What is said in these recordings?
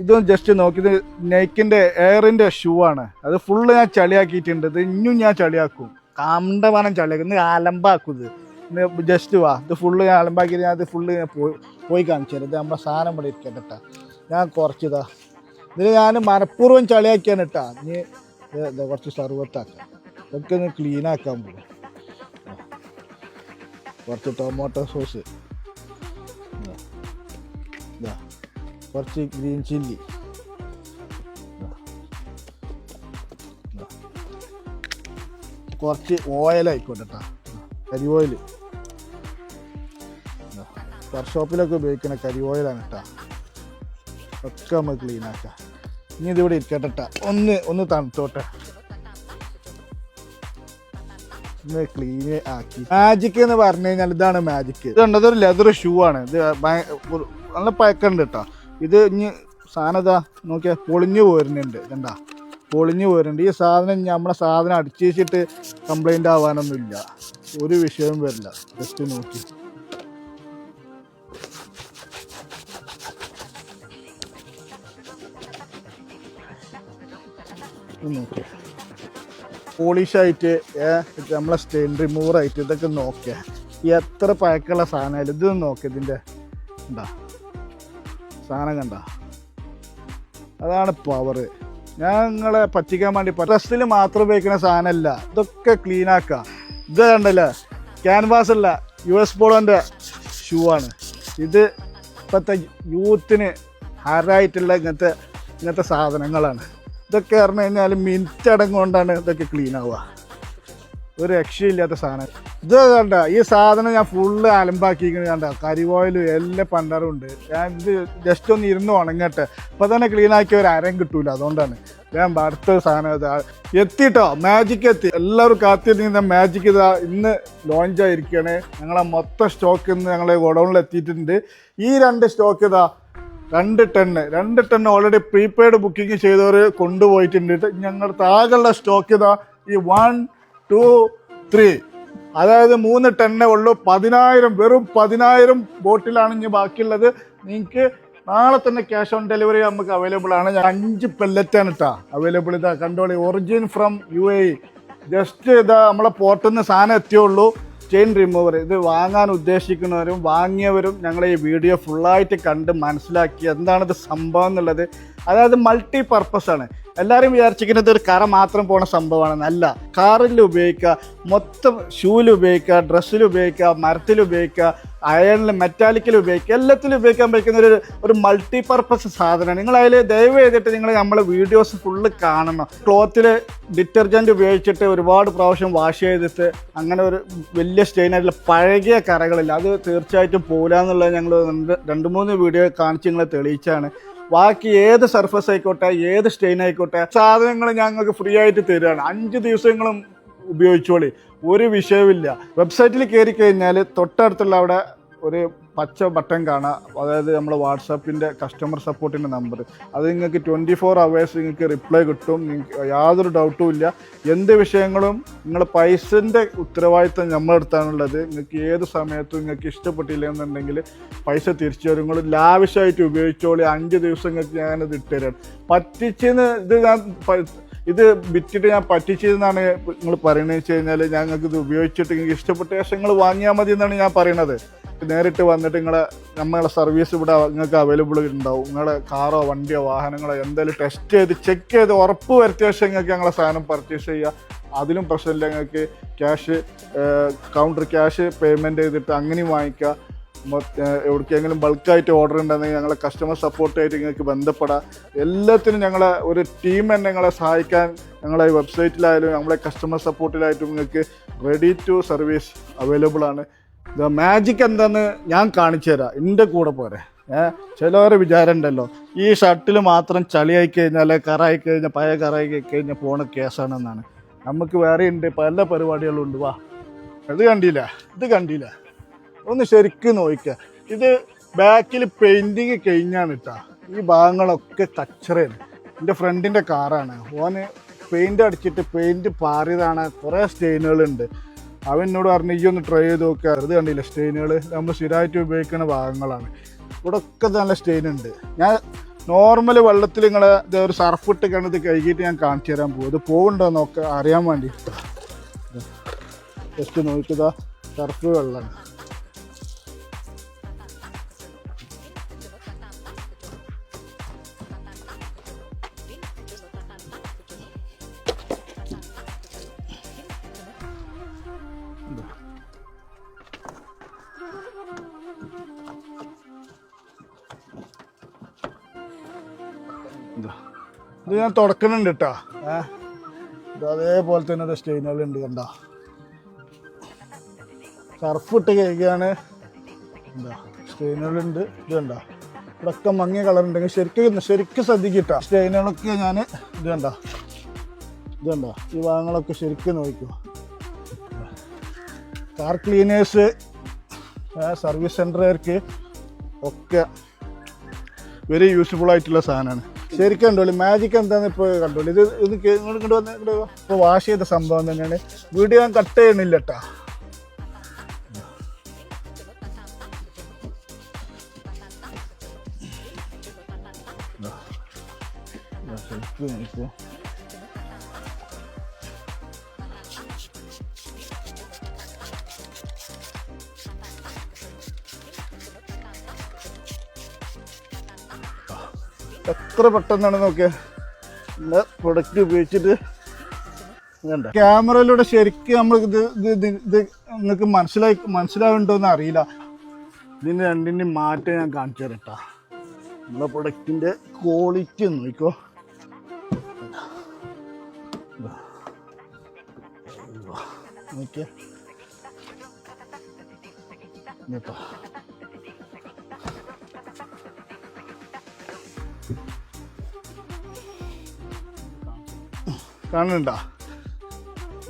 ഇതൊന്ന് ജസ്റ്റ് നോക്കി. ഇത് എയറിന്റെ ഷൂ ആണ്. അത് ഫുള്ള് ഞാൻ ചളിയാക്കിയിട്ടുണ്ട്. ഇത് ഇനിയും ഞാൻ ചളിയാക്കും. കണ്ടവാനം ചളിയാക്കും. ഇന്ന് അലമ്പാക്കും ഇത്. ജസ്റ്റ് വാ. ഇത് ഫുള്ള് ഞാൻ അലമ്പാക്കിയിട്ട് ഞാൻ ഇത് ഫുള്ള് ഞാൻ പോയി പോയി കാണിച്ചു ഇത് നമ്മുടെ സാധനം ഇവിടെ ഇരിക്കട്ടെ ട്ടാ. ഞാൻ കുറച്ചിതാ. ഇതിൽ ഞാൻ മനഃപൂർവം ചളിയാക്കിയാണ് കേട്ടാ ഇനി കുറച്ച് സർവത്താക്കാം ഇതൊക്കെ ഒന്ന് ക്ലീനാക്കാൻ പോകും കുറച്ച് ടൊമാറ്റോ സോസ് കുറച്ച് ഗ്രീൻ ചില്ലി. കുറച്ച് ഓയിൽ ആയിക്കോട്ടെ കേട്ടോ കരി ഓയിൽ വർക്ക്ഷോപ്പിലൊക്കെ ഉപയോഗിക്കുന്ന കരി ഓയിലാണ് കേട്ടോ ഒക്കെ നമ്മൾ ക്ലീൻ ആക്കാം. ഇനി ഇതിവിടെ ഇരിക്കട്ടെ ട്ടാ. ഒന്ന് ഒന്ന് തണുത്തോട്ടെ. ഒന്ന് ക്ലീൻ ആക്കി. മാജിക് എന്ന് പറഞ്ഞു കഴിഞ്ഞാൽ ഇതാണ് മാജിക് ഇത് കണ്ടത് ഒരു ലെതർ ഷൂ ആണ് ഇത് നല്ല പഴക്കമുണ്ട് കേട്ടോ ഇത് ഇനി സാധനം ഇതാ നോക്കിയാൽ പൊളിഞ്ഞു പോരുന്നുണ്ട് കണ്ട പൊളിഞ്ഞു പോരുന്നുണ്ട്. ഈ സാധനം നമ്മളെ സാധനം അടിച്ചേച്ചിട്ട് കംപ്ലൈന്റ് ആവാനൊന്നുമില്ല. ഒരു വിഷയവും വരില്ല. ജസ്റ്റ് നോക്കി. പോളിഷായിട്ട് നമ്മളെ സ്റ്റെയിൻ റിമൂവർ ആയിട്ട് ഇതൊക്കെ നോക്കിയാൽ എത്ര പഴക്കമുള്ള സാധനമായാലും ഇതൊന്നും നോക്കിയതിന്റെ എന്താ സാധനം കണ്ട. അതാണ് പവർ ഞാൻ നിങ്ങളെ പറ്റിക്കാൻ വേണ്ടി ഡ്രസ്സിൽ മാത്രം ഉപയോഗിക്കുന്ന സാധനമല്ല. ഇതൊക്കെ ക്ലീൻ ആക്കുക ഇത് കണ്ടല്ലേ? ക്യാൻവാസ് അല്ല. യു എസ് പോളോന്റെ ഷൂ ആണ്. ഇത് ഇപ്പോഴത്തെ യൂത്തിന് ഹരായിട്ടുള്ള ഇങ്ങനത്തെ ഇങ്ങനത്തെ സാധനങ്ങളാണ്. ഇതൊക്കെ പറഞ്ഞു കഴിഞ്ഞാൽ മിനിറ്റ് അടങ്ങുകൊണ്ടാണ് ഇതൊക്കെ ക്ലീൻ ആവുക. ഒരു രക്ഷയില്ലാത്ത സാധനം. ഇത് കണ്ട ഈ സാധനം ഞാൻ ഫുള്ള് അലമ്പാക്കിയിരിക്കുന്നത് കണ്ട. കരിവോയിലും എല്ലാ പണ്ടറും ഉണ്ട്. ഞാൻ ഇത് ജസ്റ്റ് ഒന്ന് ഇരുന്ന് ഉണങ്ങട്ടെ. ഇപ്പം തന്നെ ക്ലീൻ ആക്കിയ ഒരു അരം കിട്ടൂല അതുകൊണ്ടാണ്. ഞാൻ അടുത്ത സാധനം എത്തിട്ടോ മാജിക് എത്തി. എല്ലാവരും കാത്തിരുന്ന മാജിക് ഇതാ ഇന്ന് ലോഞ്ച് ആയിരിക്കുകയാണ് ഞങ്ങളെ മൊത്തം സ്റ്റോക്ക് ഇന്ന് ഞങ്ങളെ ഗോഡൗണിൽ എത്തിയിട്ടുണ്ട്. ഈ രണ്ട് സ്റ്റോക്ക് ഇതാ രണ്ട് ടെണ്ണ് രണ്ട് ടെണ്ണ് ഓൾറെഡി പ്രീപെയ്ഡ് ബുക്കിംഗ് ചെയ്തവർ കൊണ്ടുപോയിട്ടുണ്ട്. ഞങ്ങളുടെ ആകെയുള്ള സ്റ്റോക്ക് ഇതാ ഈ വൺ ടു ത്രീ അതായത് മൂന്ന് ടെന്നേ ഉള്ളൂ. പതിനായിരം വെറും പതിനായിരം ബോട്ടിലാണ് ഇനി ബാക്കിയുള്ളത്. നിങ്ങൾക്ക് നാളെ തന്നെ ക്യാഷ് ഓൺ ഡെലിവറി നമുക്ക് അവൈലബിൾ ആണ്. ഞാൻ അഞ്ച് പെല്ലറ്റാണ് കേട്ടോ അവൈലബിൾ ഇതാ കണ്ടോളി origin from U A just ഇതാ നമ്മളെ പോർട്ടിൽ നിന്ന് സാധനം എത്തിയുള്ളൂ. ചെയിൻ റിമൂവർ ഇത് വാങ്ങാൻ ഉദ്ദേശിക്കുന്നവരും വാങ്ങിയവരും ഞങ്ങളെ ഈ വീഡിയോ ഫുള്ളായിട്ട് കണ്ട് മനസ്സിലാക്കി എന്താണിത് സംഭവം എന്നുള്ളത്. അതായത് മൾട്ടി പർപ്പസ് ആണ്. എല്ലാവരും വിചാരിച്ചിരിക്കുന്നത് ഒരു കറ മാത്രം പോണ സംഭവമാണ് അല്ല. കാറിൽ ഉപയോഗിക്കുക മൊത്തം ഷൂവിൽ ഉപയോഗിക്കുക ഡ്രസ്സിൽ ഉപയോഗിക്കുക മരത്തിൽ ഉപയോഗിക്കുക അയണിൽ മെറ്റാലിക്കൽ ഉപയോഗിക്കുക എല്ലാത്തിലും ഉപയോഗിക്കാൻ പറ്റുന്ന ഒരു ഒരു മൾട്ടി പർപ്പസ് സാധനമാണ്. നിങ്ങൾ അതിൽ ദയവ് ചെയ്തിട്ട് നിങ്ങൾ നമ്മളെ വീഡിയോസ് ഫുള്ള് കാണണം. ക്ലോത്തിൽ ഡിറ്റർജന്റ് ഉപയോഗിച്ചിട്ട് ഒരുപാട് പ്രാവശ്യം വാഷ് ചെയ്തിട്ട് അങ്ങനെ ഒരു വലിയ സ്റ്റെയിനായിട്ടുള്ള പഴകിയ കറകളില്ല. അത് തീർച്ചയായിട്ടും പോകില്ല എന്നുള്ളത് ഞങ്ങൾ രണ്ട് മൂന്ന് വീഡിയോ കാണിച്ച് നിങ്ങളെ തെളിയിച്ചാണ്. ബാക്കി ഏത് സർഫസ് ആയിക്കോട്ടെ ഏത് സ്റ്റെയിൻ ആയിക്കോട്ടെ സാധനങ്ങൾ ഞങ്ങൾക്ക് ഫ്രീ ആയിട്ട് തരികയാണ് അഞ്ച് ദിവസങ്ങളും ഉപയോഗിച്ചോളി. ഒരു വിഷയവുമില്ല. വെബ്സൈറ്റിൽ കയറി കഴിഞ്ഞാൽ തൊട്ടടുത്തുള്ള അവിടെ ഒരു പച്ച ബട്ടൺ കാണാം. അതായത് നമ്മൾ വാട്സാപ്പിന്റെ കസ്റ്റമർ സപ്പോർട്ടിന്റെ നമ്പർ അത് നിങ്ങൾക്ക് ട്വന്റി ഫോർ അവേഴ്സ് നിങ്ങൾക്ക് റിപ്ലൈ കിട്ടും. നിങ്ങൾക്ക് യാതൊരു ഡൗട്ടും ഇല്ല. എന്ത് വിഷയങ്ങളും നിങ്ങൾ പൈസന്റെ ഉത്തരവാദിത്തം നമ്മളെടുത്താണുള്ളത് നിങ്ങൾക്ക് ഏത് സമയത്തും നിങ്ങൾക്ക് ഇഷ്ടപ്പെട്ടില്ല എന്നുണ്ടെങ്കിൽ പൈസ തിരിച്ചു തരും. നിങ്ങൾ ലാവിഷായിട്ട് ഉപയോഗിച്ചോളി. അഞ്ച് ദിവസം നിങ്ങൾക്ക് ഞാനത് ഇട്ടുതരാം പറ്റിച്ചെന്ന് ഇത് ഞാൻ ഇത് വിറ്റിട്ട് ഞാൻ പറ്റിച്ചതെന്നാണ് നിങ്ങൾ പറയുന്നത് വെച്ച് കഴിഞ്ഞാൽ ഞങ്ങൾക്ക് ഇത് ഉപയോഗിച്ചിട്ട് നിങ്ങൾക്ക് ഇഷ്ടപ്പെട്ട ശേഷം നിങ്ങൾ വാങ്ങിയാൽ മതി എന്നാണ് ഞാൻ പറയണത്. നേരിട്ട് വന്നിട്ട് നിങ്ങളെ നമ്മളെ സർവീസ് ഇവിടെ നിങ്ങൾക്ക് അവൈലബിൾ ഉണ്ടാവും. നിങ്ങളെ കാറോ വണ്ടിയോ വാഹനങ്ങളോ എന്തായാലും ടെസ്റ്റ് ചെയ്ത് ചെക്ക് ചെയ്ത് ഉറപ്പ് വരുത്തിയ ശേഷം നിങ്ങൾക്ക് ഞങ്ങളെ സാധനം പർച്ചേസ് ചെയ്യുക അതിലും പ്രശ്നമില്ല നിങ്ങൾക്ക് ക്യാഷ് കൗണ്ടർ ക്യാഷ് പേയ്മെന്റ് ചെയ്തിട്ട് അങ്ങനെയും വാങ്ങിക്കുക എവിടേക്കെങ്കിലും ബൾക്കായിട്ട് ഓർഡർ ഉണ്ടെന്നെങ്കിൽ ഞങ്ങളെ കസ്റ്റമർ സപ്പോർട്ടായിട്ട് നിങ്ങൾക്ക് ബന്ധപ്പെടാം. എല്ലാത്തിനും ഞങ്ങളെ ഒരു ടീം തന്നെ ഞങ്ങളെ സഹായിക്കാൻ ഞങ്ങളെ വെബ്സൈറ്റിലായാലും നമ്മളെ കസ്റ്റമർ സപ്പോർട്ടിലായിട്ടും നിങ്ങൾക്ക് റെഡി ടു സർവീസ് അവൈലബിൾ ആണ്. ദ മാജിക് എന്താന്ന് ഞാൻ കാണിച്ചു തരാം. എന്റെ കൂടെ പോരെ. ഏഹ് ചിലവരെ വിചാരമുണ്ടല്ലോ ഈ ഷർട്ടിൽ മാത്രം ചളിയായി കഴിഞ്ഞാൽ കറായി കഴിഞ്ഞാൽ പഴയ കറായി കഴിഞ്ഞാൽ പോണ കേസാണെന്നാണ്. നമുക്ക് വേറെ ഉണ്ട് പല പരിപാടികളുണ്ട്. വാ അത് കണ്ടില്ല? ഇത് കണ്ടില്ല? ഒന്ന് ശരിക്കും നോക്കുക ഇത് ബാക്കിൽ പെയിന്റിങ് കഴിഞ്ഞാണ് കേട്ടോ ഈ ഭാഗങ്ങളൊക്കെ കച്ചറയാണ് എന്റെ ഫ്രണ്ടിന്റെ കാറാണ് ഓന് പെയിന്റ് അടിച്ചിട്ട് പെയിന്റ് പാറിയതാണ്. കുറേ സ്റ്റെയിനുകളുണ്ട് അവൻ എന്നോട് പറഞ്ഞു ഈ ഒന്ന് ട്രൈ ചെയ്ത് നോക്കുക അത് കണ്ടില്ല സ്റ്റെയിനുകൾ നമ്മൾ സ്ഥിരമായിട്ട് ഉപയോഗിക്കുന്ന ഭാഗങ്ങളാണ്. ഇവിടെ ഒക്കെ നല്ല സ്റ്റെയിൻ ഉണ്ട്. ഞാൻ നോർമൽ വെള്ളത്തിൽ നിങ്ങൾ ഇത് ഒരു സർഫ് ഇട്ട് കണ്ടത് കഴുകിയിട്ട് ഞാൻ കാണിച്ചു തരാൻ പോകും ഇത് പോകുന്നുണ്ടോ നോക്ക അറിയാൻ വേണ്ടി. ജസ്റ്റ് നോക്കിയതാ. സർഫ് വെള്ളമാണ് ഇത് ഞാൻ തുടക്കണുണ്ട് കേട്ടാ. ഏഹ് ഇത് അതേപോലെ തന്നെ ഒരു സ്റ്റെയിനുകളുണ്ട് കണ്ട. സർഫ് ഇട്ട് കഴിക്കുകയാണ് എന്താ സ്റ്റെയിനുകളുണ്ട് ഇത് കണ്ട ഇവിടെയൊക്കെ മങ്ങിയ കളർ ഉണ്ടെങ്കിൽ ശരിക്കും ശരിക്കും ശ്രദ്ധിക്കട്ടോ. സ്റ്റെയിനുകളൊക്കെ ഞാൻ ഇത് കണ്ട ഇത് കണ്ട ഈ ഭാഗങ്ങളൊക്കെ ശരിക്കും നോക്കൂ കാർ ക്ലീനേഴ്സ് സർവീസ് സെന്ററുകാർക്ക് ഒക്കെ വെരി യൂസ്ഫുൾ ആയിട്ടുള്ള സാധനമാണ്. ശരിക്കും കണ്ടോളി മാജിക് എന്താന്ന് ഇപ്പോൾ കണ്ടോളി ഇത് ഇത് ഇങ്ങോട്ട് വന്ന്. ഇപ്പോൾ വാഷ് ചെയ്ത സംഭവം തന്നെയാണ് വീഡിയോ ഞാൻ കട്ട് ചെയ്യണില്ല കേട്ടാ ശരിക്കും എത്ര പെട്ടെന്നാണ് നോക്കിയ? പ്രൊഡക്റ്റ് ഉപയോഗിച്ചിട്ട് ക്യാമറയിലൂടെ ശരിക്കും നമ്മൾ ഇത് ഇത് ഇത് നിങ്ങൾക്ക് മനസ്സിലായി മനസ്സിലാവുന്നുണ്ടോന്ന് അറിയില്ല. ഇതിന് രണ്ടിന്റെ മാറ്റം ഞാൻ കാണിച്ചു തരാം കേട്ടോ നമ്മളെ പ്രൊഡക്റ്റിന്റെ ക്വാളിറ്റി ഒന്ന് നോക്കോ നോക്കിയാ. കേട്ടോ കാണുന്നുണ്ടോ?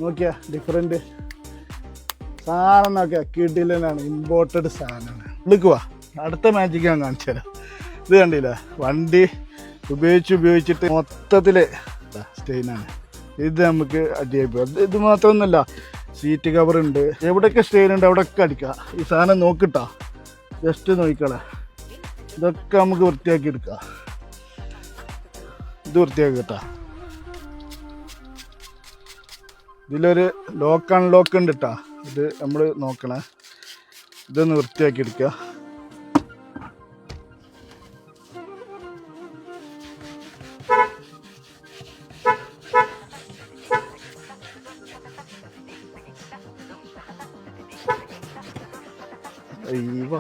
നോക്കിയ ഡിഫറെന്റ് സാധനം നോക്കിയ കിടിലനാണ് ഇമ്പോർട്ടഡ് സാധനമാണ്. വിളിക്കുവാ അടുത്ത മാജിക് ഞാൻ കാണിച്ചു തരാം. ഇത് കണ്ടില്ല? വണ്ടി ഉപയോഗിച്ച് ഉപയോഗിച്ചിട്ട് മൊത്തത്തിൽ സ്റ്റെയിനാണ് ഇത് നമുക്ക് അടിയായി ഇത് മാത്രമൊന്നുമല്ല സീറ്റ് കവർ ഉണ്ട്. എവിടെയൊക്കെ സ്റ്റെയിൻ ഉണ്ട് അവിടെയൊക്കെ അടിക്കുക. ഈ സാധനം നോക്കിട്ടാ. ജസ്റ്റ് നോക്കിക്കളെ. ഇതൊക്കെ നമുക്ക് വൃത്തിയാക്കി എടുക്കാം. ഇത് വൃത്തിയാക്കി കേട്ടാ. ഇതിലൊരു ലോക്ക് അൺലോക്ക് ഉണ്ട് കേട്ടോ ഇത് നമ്മൾ നോക്കണേ. ഇതൊന്ന് വൃത്തിയാക്കി എടുക്കുക അയ്യോ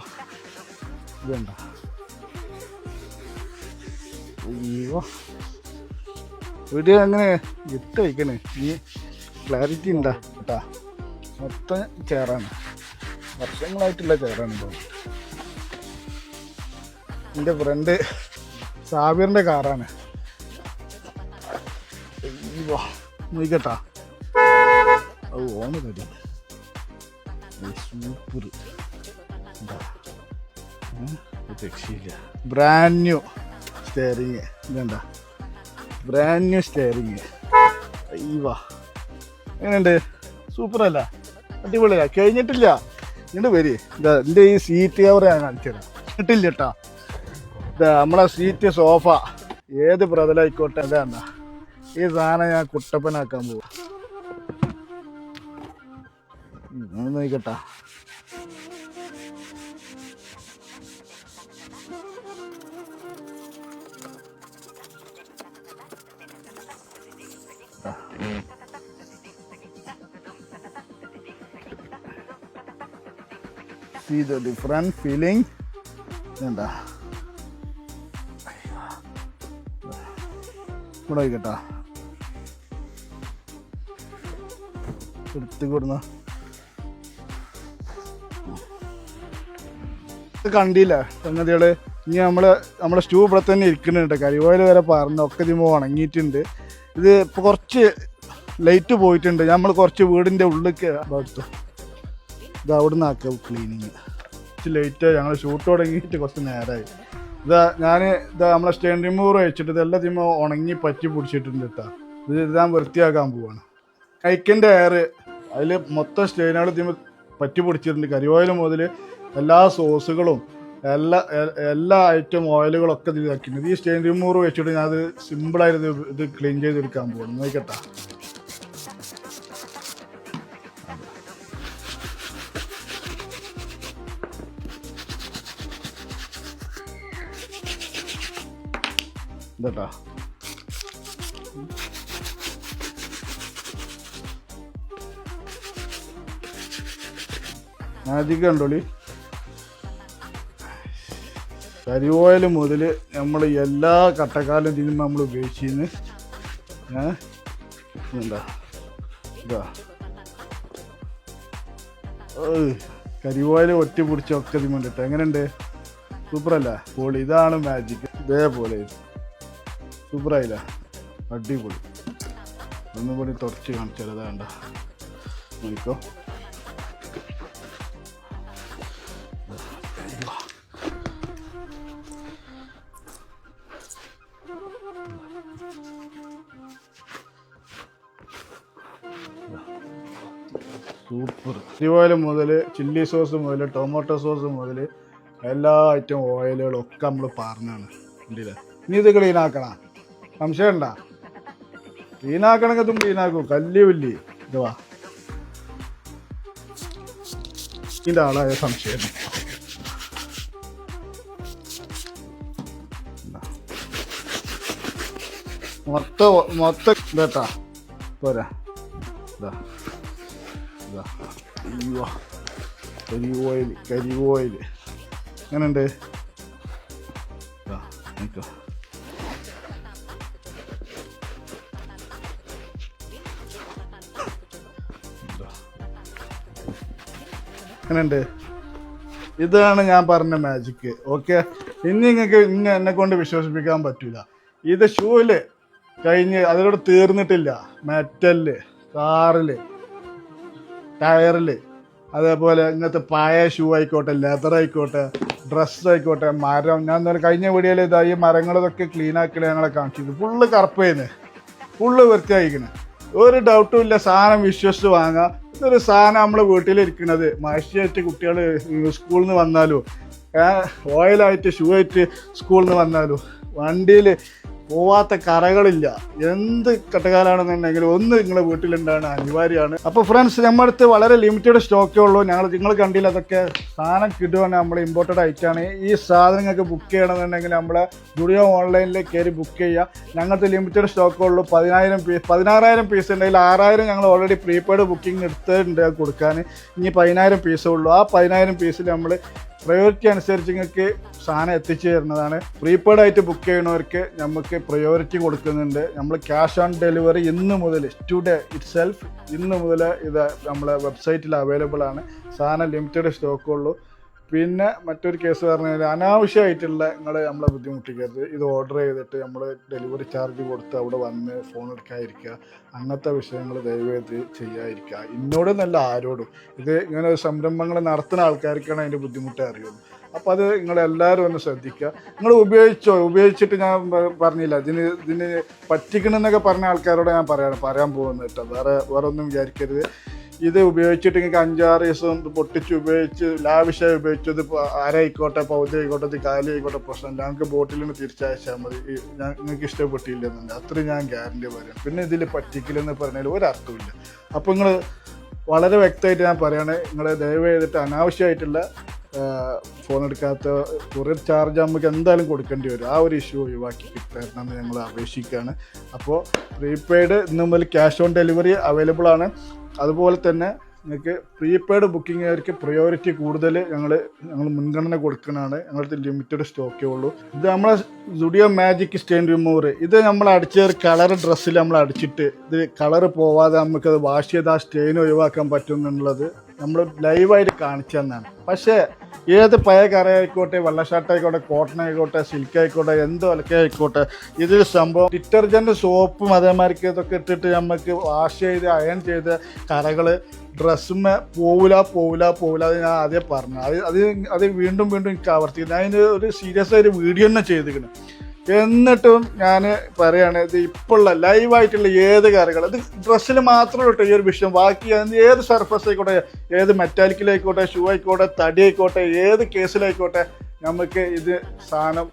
അയ്യോ വീഡിയോ അങ്ങനെ ഇട്ട് വയ്ക്കണേ ഈ ക്ലാരിറ്റി ഉണ്ടാ? കേട്ടാ മൊത്തം ചേറാണ് വർഷങ്ങളായിട്ടുള്ള ചേറാണ് തോന്നുന്നു എന്റെ ഫ്രണ്ട് സാബിറിന്റെ കാറാണ് നോക്കട്ടാ അത് ഓണ കടി സൂപ്പർ രക്ഷയില്ല. ബ്രാൻഡ് ന്യൂ സ്റ്റെയറിങ് ഇതെന്താ ബ്രാൻഡ് ന്യൂ സ്റ്റെയറിങ് അയ്യവാ എങ്ങനെയുണ്ട്? സൂപ്പർ അല്ല അടിപൊളിയാ. കഴിഞ്ഞിട്ടില്ല. ഇങ്ങോട്ട് വരി. എന്റെ ഈ സീറ്റ് കവർ ഞാൻ കാണിച്ചുതരാം കിട്ടില്ല കേട്ടാ ഇതാ നമ്മളെ സീറ്റ് സോഫ ഏത് പ്രതലായിക്കോട്ടെ അതാ ഈ സാധനം ഞാൻ കുട്ടപ്പനാക്കാൻ പോവാ. ഉം, ഒന്ന് see the different feeling. എന്താ ഇവിടെ വയ്ക്കട്ടാ എടുത്ത് കണ്ടില്ല സംഗതികൾ? ഇനി നമ്മൾ നമ്മളെ സ്റ്റൂ ഇവിടെ തന്നെ ഇരിക്കുന്നുണ്ട് കരിവായിൽ വരെ പറഞ്ഞു ഒക്കെ ഇതിമോ ഉണങ്ങിയിട്ടുണ്ട്. ഇത് ഇപ്പൊ കുറച്ച് ലൈറ്റ് പോയിട്ടുണ്ട്. നമ്മൾ കുറച്ച് വീടിന്റെ ഉള്ളിൽ എടുത്തു. ഇത് അവിടെ നിന്ന് ആക്കുക ക്ലീനിങ് ലേറ്റ് ഞങ്ങൾ ഷൂട്ട് തുടങ്ങിയിട്ട് കുറച്ച് നേരമായി ഇതാ ഞാൻ ഇതാ നമ്മളെ സ്റ്റെയിൻ റിമൂവർ വെച്ചിട്ട് ഇതെല്ലാം തിമ്മ ഉണങ്ങി പറ്റി പിടിച്ചിട്ടുണ്ട് കേട്ടോ ഇത് ഇതാ വൃത്തിയാക്കാൻ പോവാണ്. കൈക്കിന്റെ എയർ അതിൽ മൊത്തം സ്റ്റെയിനുകൾ തിമ്മ പറ്റി പിടിച്ചിട്ടുണ്ട്. കരിവോയിൽ മുതൽ എല്ലാ സോസുകളും എല്ലാ എല്ലാ ഐറ്റം ഓയിലുകളൊക്കെ ഇതാക്കിയിട്ടുണ്ട് ഈ സ്റ്റെയിൻ റിമൂവർ വെച്ചിട്ട് ഞാൻ അത് സിമ്പിളായിട്ട് ഇത് ക്ലീൻ ചെയ്തെടുക്കാൻ പോകുന്നു നോക്കട്ടെ ഇതട്ടാ മാജിക് കണ്ടോളി. കരിവോയൽ മുതൽ നമ്മൾ എല്ലാ കട്ടക്കാലും ഇതിനും നമ്മൾ ഉപയോഗിച്ചിന്ന് ഏ? എന്താ ഇതാ. കരിവായിൽ ഒറ്റ പിടിച്ചൊക്കെ ഇതിന് വേണ്ടിട്ട്. എങ്ങനെയുണ്ട്? സൂപ്പറല്ല? പൊളി. ഇതാണ് മാജിക് ഇതേപോലെ. സൂപ്പറായില്ല? അടിപൊളി. ഒന്നും കൂടി തുടച്ച് കാണിച്ചാൽ വേണ്ട നോക്കോ സൂപ്പർ. ഓയിൽ മുതൽ ചില്ലി സോസ് മുതൽ ടൊമാറ്റോ സോസ് മുതൽ എല്ലാ ഐറ്റം ഓയിലുകളും ഒക്കെ നമ്മൾ പറഞ്ഞാണ് ഇല്ലേ ഇനി ഇത് ക്ലീൻ ആക്കണം. സംശയം ക്ലീനാക്കണമെങ്കിൽ അതും ക്ലീനാക്കും കല്ല് വല്ലി. ഇത് വാ. ആളായ സംശയം. മൊത്തം മൊത്തം പോരാ. ഇതാ. ഇതാ. അയ്യോ. കരി ഓയിൽ കരി എങ്ങനെയുണ്ട്? ഇതാ. എങ്ങനെയുണ്ട്? ഇതാണ് ഞാൻ പറഞ്ഞ മാജിക്ക് ഓക്കെ ഇനി നിങ്ങൾക്ക് ഇനി എന്നെ കൊണ്ട് വിശ്വസിപ്പിക്കാൻ പറ്റൂല. ഇത് ഷൂൽ കഴിഞ്ഞ് അതിലൂടെ തീർന്നിട്ടില്ല. മെറ്റലിൽ കാറിൽ ടയറിൽ അതേപോലെ ഇങ്ങനത്തെ പായ ഷൂ ആയിക്കോട്ടെ ലെതർ ആയിക്കോട്ടെ ഡ്രസ് ആയിക്കോട്ടെ മരം. ഞാൻ ഇന്നലെ കഴിഞ്ഞ വീഡിയോയിൽ ഇതാ ഈ മരങ്ങളതൊക്കെ ക്ലീൻ ആക്കൽ ഞങ്ങളെ കാണിച്ചിരുന്നു. ഫുള്ള് കറുപ്പേന്ന് ഫുള്ള് വൃത്തിയായിക്കണ് ഒരു ഡൗട്ടും ഇല്ല. സാധനം വിശ്വസിച്ച് വാങ്ങാം. ഇതൊരു സാധനം നമ്മളെ വീട്ടിലിരിക്കണത്. മാഷിയായിട്ട് കുട്ടികൾ സ്കൂളിൽ നിന്ന് വന്നാലും ഓയിലായിട്ട് ഷൂ ആയിട്ട് സ്കൂളിൽ നിന്ന് വന്നാലും വണ്ടിയിൽ പോവാത്ത കറകളില്ല. എന്ത് കട്ടകാലാണെന്നുണ്ടെങ്കിലും ഒന്ന് നിങ്ങളെ വീട്ടിലുണ്ടാണ് അനിവാര്യമാണ്. അപ്പോൾ ഫ്രണ്ട്സ് നമ്മുടെ അടുത്ത് വളരെ ലിമിറ്റഡ് സ്റ്റോക്കേ ഉള്ളൂ. ഞങ്ങൾ നിങ്ങൾ കണ്ടില്ല അതൊക്കെ സാധനം കിട്ടുവാണ്. നമ്മൾ ഇമ്പോർട്ടഡ് ആയിട്ടാണ് ഈ സാധനങ്ങൾക്ക് ബുക്ക് ചെയ്യണമെന്നുണ്ടെങ്കിൽ നമ്മൾ ജുഡിയോ ഓൺലൈനിൽ കയറി ബുക്ക് ചെയ്യുക ഞങ്ങൾക്ക് ലിമിറ്റഡ് സ്റ്റോക്കേ ഉള്ളൂ. പതിനായിരം പീസ് പതിനാറായിരം പീസ് ഉണ്ടെങ്കിൽ ആറായിരം ഞങ്ങൾ ഓൾറെഡി പ്രീപെയ്ഡ് ബുക്കിംഗ് എടുത്തിട്ടുണ്ട് കൊടുക്കാൻ ഇനി പതിനായിരം പീസേ ഉള്ളൂ. ആ പതിനായിരം പീസിൽ നമ്മൾ പ്രയോറിറ്റി അനുസരിച്ച് നിങ്ങൾക്ക് സാധനം എത്തിച്ചു തരുന്നതാണ്. പ്രീപെയ്ഡ് ആയിട്ട് ബുക്ക് ചെയ്യുന്നവർക്ക് നമുക്ക് പ്രയോറിറ്റി കൊടുക്കുന്നുണ്ട്. നമ്മൾ ക്യാഷ് ഓൺ ഡെലിവറി ഇന്ന് മുതൽ ടുഡേ ഇറ്റ് സെൽഫ് ഇന്ന് മുതൽ ഇത് നമ്മളെ വെബ്സൈറ്റിൽ അവൈലബിൾ ആണ്. സാധനം ലിമിറ്റഡ് സ്റ്റോക്ക് ഉള്ളൂ. പിന്നെ മറ്റൊരു കേസ് പറഞ്ഞാൽ അനാവശ്യമായിട്ടുള്ള നിങ്ങൾ നമ്മളെ ബുദ്ധിമുട്ടിക്കരുത്. ഇത് ഓർഡർ ചെയ്തിട്ട് നമ്മൾ ഡെലിവറി ചാർജ് കൊടുത്ത് അവിടെ വന്ന് ഫോൺ എടുക്കാതിരിക്കുക. അങ്ങനത്തെ വിഷയങ്ങൾ ദയവേത് ചെയ്യാതിരിക്കുക. ഇന്നോടൊന്നല്ല ആരോടും. ഇത് ഇങ്ങനെ ഒരു സംരംഭങ്ങൾ നടത്തുന്ന ആൾക്കാർക്കാണ് അതിന്റെ ബുദ്ധിമുട്ട് അറിയുള്ളൂ അപ്പോൾ അത് നിങ്ങളെല്ലാവരും ഒന്ന് ശ്രദ്ധിക്കുക. നിങ്ങൾ ഉപയോഗിച്ചോ? ഉപയോഗിച്ചിട്ട് ഞാൻ പറഞ്ഞില്ല. ഇതിന് ഇതിന് പറ്റിക്കണമെന്നൊക്കെ പറഞ്ഞ ആൾക്കാരോട് ഞാൻ പറയാൻ പറയാൻ പോകുന്നത് കേട്ടോ. വേറെ വേറെ ഒന്നും വിചാരിക്കരുത്. ഇത് ഉപയോഗിച്ചിട്ട് നിങ്ങൾക്ക് അഞ്ചാറ് ദിവസം പൊട്ടിച്ച് ഉപയോഗിച്ച് ലാവിഷായി ഉപയോഗിച്ചത് ഇപ്പോൾ ആരായിക്കോട്ടെ പൗതി ആയിക്കോട്ടെ ഇത് കാലി ആയിക്കോട്ടെ പ്രശ്നമില്ല. ഞങ്ങൾക്ക് ബോട്ടിൽ നിന്ന് തിരിച്ചയച്ചാൽ മതി. നിങ്ങൾക്ക് ഇഷ്ടപ്പെട്ടില്ലെന്നുണ്ട്. അത്രയും ഞാൻ ഗ്യാരണ്ടി പറയാം. പിന്നെ ഇതിൽ പറ്റിക്കില്ലെന്ന് പറഞ്ഞാൽ ഒരർത്ഥമില്ല അപ്പോൾ നിങ്ങൾ വളരെ വ്യക്തമായിട്ട് ഞാൻ പറയുകയാണ് നിങ്ങൾ ദയവ് ചെയ്തിട്ട് അനാവശ്യമായിട്ടുള്ള ഫോൺ എടുക്കാത്ത കൊറിയർ ചാർജ് നമുക്ക് എന്തായാലും കൊടുക്കേണ്ടി വരും. ആ ഒരു ഇഷ്യൂ ഒഴിവാക്കി കിട്ടുന്നതെന്ന് ഞങ്ങൾ അപേക്ഷിക്കുകയാണ്. അപ്പോൾ പ്രീപെയ്ഡ് ഇന്ന് മുതൽ ക്യാഷ് ഓൺ ഡെലിവറി അവൈലബിൾ ആണ്. അതുപോലെ തന്നെ നിങ്ങൾക്ക് പ്രീപെയ്ഡ് ബുക്കിംഗുകാർക്ക് പ്രയോറിറ്റി കൂടുതൽ ഞങ്ങൾ ഞങ്ങൾ മുൻഗണന കൊടുക്കുന്നതാണ്. ഞങ്ങളുടെ ലിമിറ്റഡ് സ്റ്റോക്കേ ഉള്ളൂ. ഇത് നമ്മളെ സുഡിയോ മാജിക് സ്റ്റെയിൻ റിമൂവർ ഇത് നമ്മൾ അടിച്ച ഒരു കളർ ഡ്രസ്സിൽ നമ്മൾ അടിച്ചിട്ട് ഇത് കളർ പോവാതെ നമുക്കത് വാഷ് ചെയ്ത് ആ സ്റ്റെയിൻ ഒഴിവാക്കാൻ പറ്റും എന്നുള്ളത് നമ്മൾ ലൈവായിട്ട് കാണിച്ചു തന്നാണ് പക്ഷേ ഏത് പഴയ കറയായിക്കോട്ടെ വെള്ള ഷർട്ട് ആയിക്കോട്ടെ കോട്ടൺ ആയിക്കോട്ടെ സിൽക്ക് ആയിക്കോട്ടെ എന്ത് വിലക്ക ആയിക്കോട്ടെ ഇതൊരു സംഭവം. ഡിറ്റർജന്റ് സോപ്പും അതേമാതിരിക്ക് ഇതൊക്കെ ഇട്ടിട്ട് നമുക്ക് വാഷ് ചെയ്ത് അയൺ ചെയ്ത് കറകൾ ഡ്രസ്സുമേ പോവില്ല പോവില്ല പോവില്ല അത് ഞാൻ ആദ്യം പറഞ്ഞു അത് അത് അത് വീണ്ടും വീണ്ടും എനിക്ക് ആവർത്തിക്കുന്നു. അതിന് ഒരു സീരിയസ് ആയിട്ട് വീഡിയോ തന്നെ ചെയ്തിരിക്കുന്നു. എന്നിട്ടും ഞാൻ പറയാണ് ഇത് ഇപ്പോഴുള്ള ലൈവായിട്ടുള്ള ഏത് കറികൾ ഇത് ഡ്രസ്സിൽ മാത്രമേ കേട്ടോ ഈ ഒരു വിഷയം ബാക്കി ഏത് സർഫസ് ആയിക്കോട്ടെ ഏത് മെറ്റാലിക്കിലായിക്കോട്ടെ ഷൂ ആയിക്കോട്ടെ തടി ആയിക്കോട്ടെ ഏത് കേസിലായിക്കോട്ടെ നമുക്ക് ഇത് സാധനം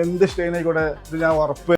എന്ത് സ്റ്റെയിൻ ആയിക്കോട്ടെ ഇത് ഞാൻ ഉറപ്പ്